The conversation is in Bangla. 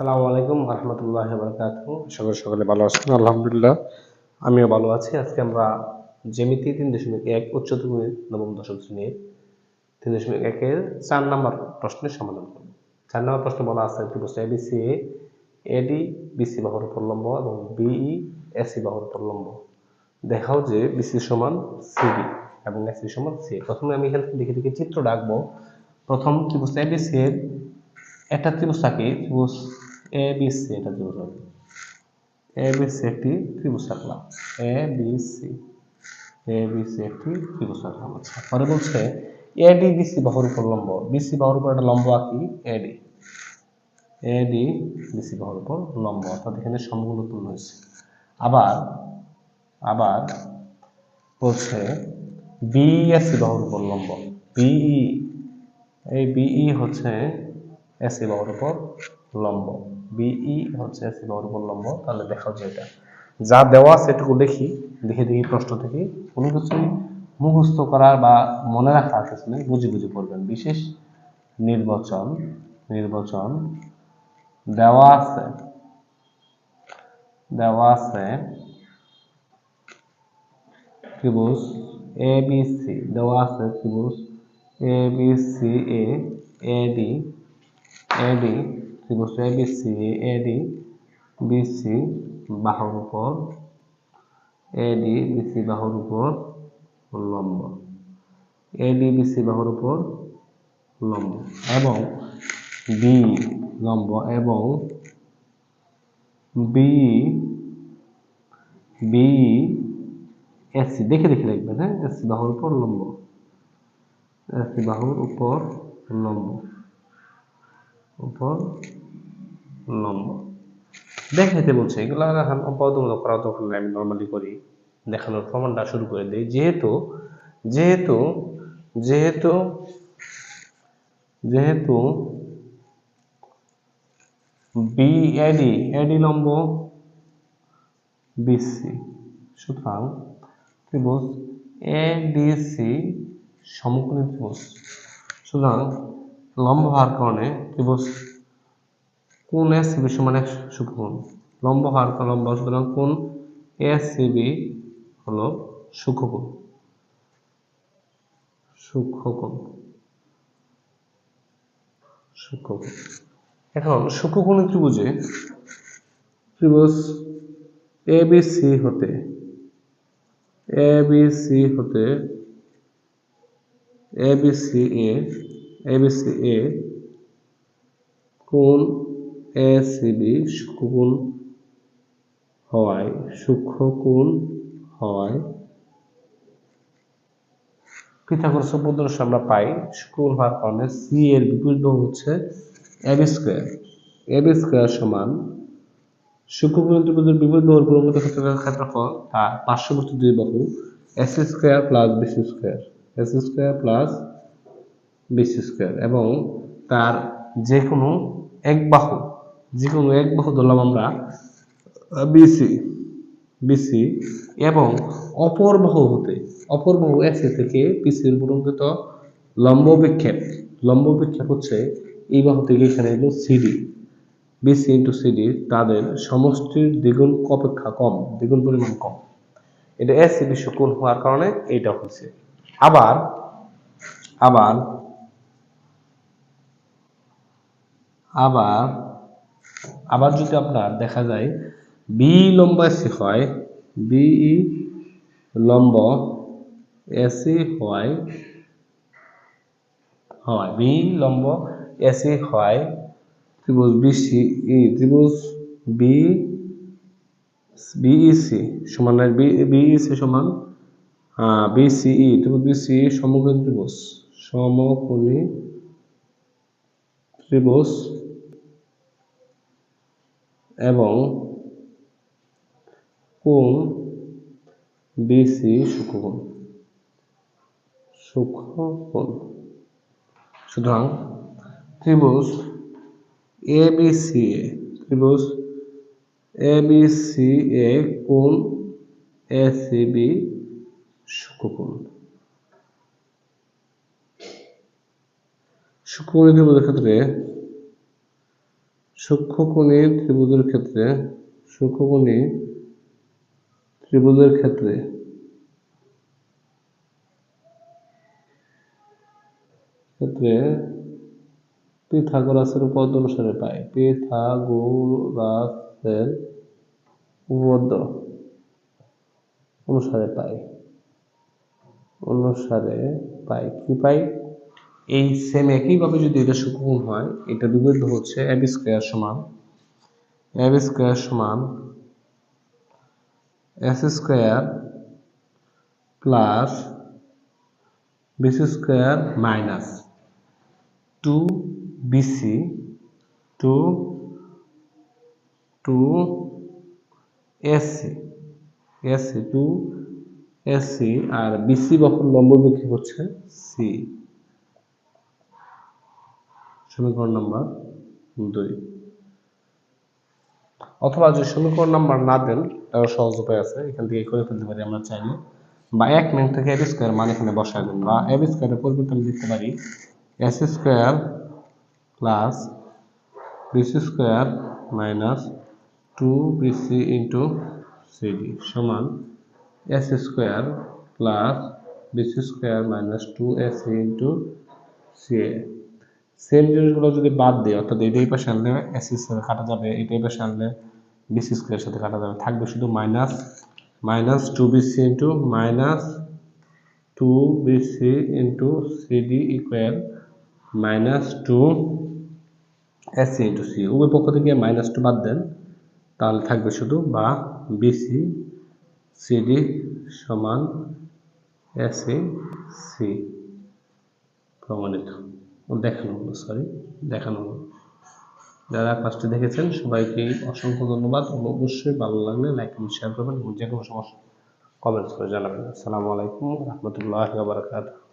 সালামু আলাইকুম রহমতুল্লাহ বরকাত সকলে সকলে ভালো আছেন? আলহামদুলিল্লাহ। আমিও ভালো আছি। আজকে আমরা জ্যামিতি তিন দশমিক এক উচ্চতর গণিত নবম দশম শ্রেণির তিন দশমিক একের চার নম্বর প্রশ্নের সমাধান করব। চার নম্বর প্রশ্ন বলা আছে একটি প্রশ্ন এবিসি এ এডি বিসি বাহুর উপর লম্ব এবং বিই এসি বাহুর উপর লম্ব। দেখাও যে বিসি সমান সিডি এবং এসি সমান সি প্রথমে আমি এখান থেকে দেখে দেখে চিত্র ডাকবো। প্রথম ত্রিভুজ এবিসি এর একটা ত্রিভুজ থাকে ত্রিভুজ এ বি সি এটা ত্রিভুজ হবে এ বি সি একটি ত্রিভুজ রাখলাম। A B C A B C একটি ত্রিভুজ রাখলাম। আচ্ছা পরে বলছে এডি বিসি বাহুর উপর লম্ব। বিসি বাহুর উপর একটা লম্ব আঁকি এডি এডি বিসি বাহুর উপর লম্ব। অর্থাৎ এখানে সমগুণ উৎপন্ন হয়েছে। আবার আবার বলছে বিএসি বাহুর উপর লম্ব। বিই এই বিই হচ্ছে এসি বাহুর উপর লম্ব। বিই হচ্ছে এসি বাহুর লম্ব, তাহলে দেখাও যে এটা। যা দেওয়া সেটুকু দেখি, দেখে, দেখি প্রশ্ন থেকে। কোনো কিছুই মুখস্থ করার বা মনে রাখার কিছু নেই বুঝে বুঝে পড়বেন। বিশেষ নির্বাচন নির্বাচন দেওয়া আছে দেওয়া আছে ত্রিভুজ এ বি সি দেওয়া আছে ত্রিভুজ A B C A AD AD ত্রিভুজ A B C A AD BC বাহুর উপর এডি বিসি বাহুর উপর লম্ব এডি বিসি বাহুর উপর লম্ব এবং বি লম্ব এবং বি বি এসি দেখে দেখে লিখবেন হ্যাঁ এসি বাহুর উপর লম্ব এসি বাহুর উপর লম্ব উপর লম্ব দেখাইতে বলছে, এগুলো অপদমূলক করা তখন আমি নর্মালি করি। দেখানোর প্রমাণটা শুরু করে দিই। যেহেতু যেহেতু যেহেতু যেহেতু বি এডি এডি লম্ব বিসি সুতরাং, ত্রিভুজ এডিসি সমকোণী ত্রিভুজ। সুতরাং, লম্ব হওয়ার কারণে ত্রিভুজ কোন এস সিবি সমান এক সুকোণ লম্ব হওয়ার লম্ব সুতরাং কোন এস সিবি হলো সূক্ষ্মকোণ? সূক্ষ্মকোণ। সূক্ষ্মকোণ। এখন সূক্ষ্মকোণী ত্রিভুজে ত্রিভুজ এ বি সি হতে এ বি সি হতে A B C A A B C A কোণ এ সি বি সূক্ষ্মকোণ হওয়ায় সূক্ষ্মকোণ হওয়ায়। পিথাগোরাস উপদ্রস আমরা পাই সূক্ষ্মকোণ হওয়ার কারণে সি এর বিপরীত হচ্ছে A B square A B square সমান সূক্ষ্মকোণ ত্রিভুজের বিপরীত বাহুর প্রমিত ক্ষেত্রের ক্ষেত্রফল তার পার্শ্ববর্তী দুই বাহু। AC square plus BC square AC square plus BC square এবং তার যে কোনো এক বাহু যে কোনো এক বাহু ধরলাম আমরা। বিসি বিসি এবং অপর বাহু হতে অপর বাহু এসি থেকে পিসির উপরঙ্কিত লম্ব বিক্ষেপ। লম্ব বিক্ষেপ হচ্ছে এই বাহু থেকে এখানে এলো সিডি বিসি ইন্টু সিডি তাদের সমষ্টির দ্বিগুণ অপেক্ষা কম দ্বিগুণ পরিমাণ কম। এটা এসি বিশ্বকোণ হওয়ার কারণে এইটা হয়েছে আবার আবার আবার আবার যদি আপনার দেখা যায় বি লম্ব এসি হয় বিই লম্ব এসি হয় হয়, বি লম্ব এসি হয়, ত্রিভুজ বিসি ই, ত্রিভুজ বি বিইসি সমান বিইসি সমান বিসিই ত্রিভুজ বিসি সমকোণী ত্রিভুজ সমকোণী ত্রিভুজ এবং কোণ বিসি সূক্ষ্মকোণ সূক্ষ্মকোণ সুতরাং ত্রিভুজ এ বি সি এ ত্রিভুজ এ বি সি এ কোণ এ সি বি সূক্ষ্মকোণ সূক্ষ্মকোণী ত্রিভুজের ক্ষেত্রে সূক্ষ্মকোণী ত্রিভুজের ক্ষেত্রে, সূক্ষ্মকোণী ত্রিভুজের ক্ষেত্রে ক্ষেত্রে পিথাগোরাসের উপপাদ্য অনুসারে পাই। পিথাগোরাসের উপপাদ্য অনুসারে পাই। অনুসারে পাই। কি পাই? এই সেম একইভাবে যদি এটা সূক্ষ্মকোণ হয়, এটা বিপরীত হচ্ছে এবি স্কোয়ার সমান এবি স্কোয়ার সমান AC square plus BC square minus two BC two two AC AC two AC আর বিসি বক্র লম্ব হচ্ছে সি সমীকরণ নাম্বার দুই। অথবা যে সমীকরণ নাম্বার না দেন, তারও সহজ উপায় আছে। এখান থেকে করে ফেলতে পারি আমরা চাইলে। বা এক মিনিট থেকে এবি স্কোয়ার মান এখানে বসায় দেন। বা এবি স্কোয়ারের পরিবর্তে আমি লিখতে পারি AC square plus BC square minus two BC into CD সমান AC square plus BC square minus two AC into CA same জিনিসগুলো যদি বাদ দিই, অর্থাৎ এটাই পাশে আনলে এস স্কোয়ার কাটা যাবে, এই এটাই পাশে আনলে বিসি স্কোয়ারের সাথে কাটা যাবে। থাকবে শুধু minus minus two BC into minus two BC into CD equal minus two AC into C উভয় পক্ষ থেকে মাইনাস টু বাদ দেন, তাহলে থাকবে শুধু বা বিসি সিডি সমান এসি সি প্রমাণিত। দেখানো হলো সরি দেখানো হলো। যারা কাজটি দেখেছেন, সবাইকে অসংখ্য ধন্যবাদ অবশ্যই ভালো লাগলে লাইক এবং শেয়ার করবেন এবং যে কোনো সমস্যা কমেন্টস করে জানাবেন। আসসালামু আলাইকুম, রহমতুল্লাহ বারকাতুহ।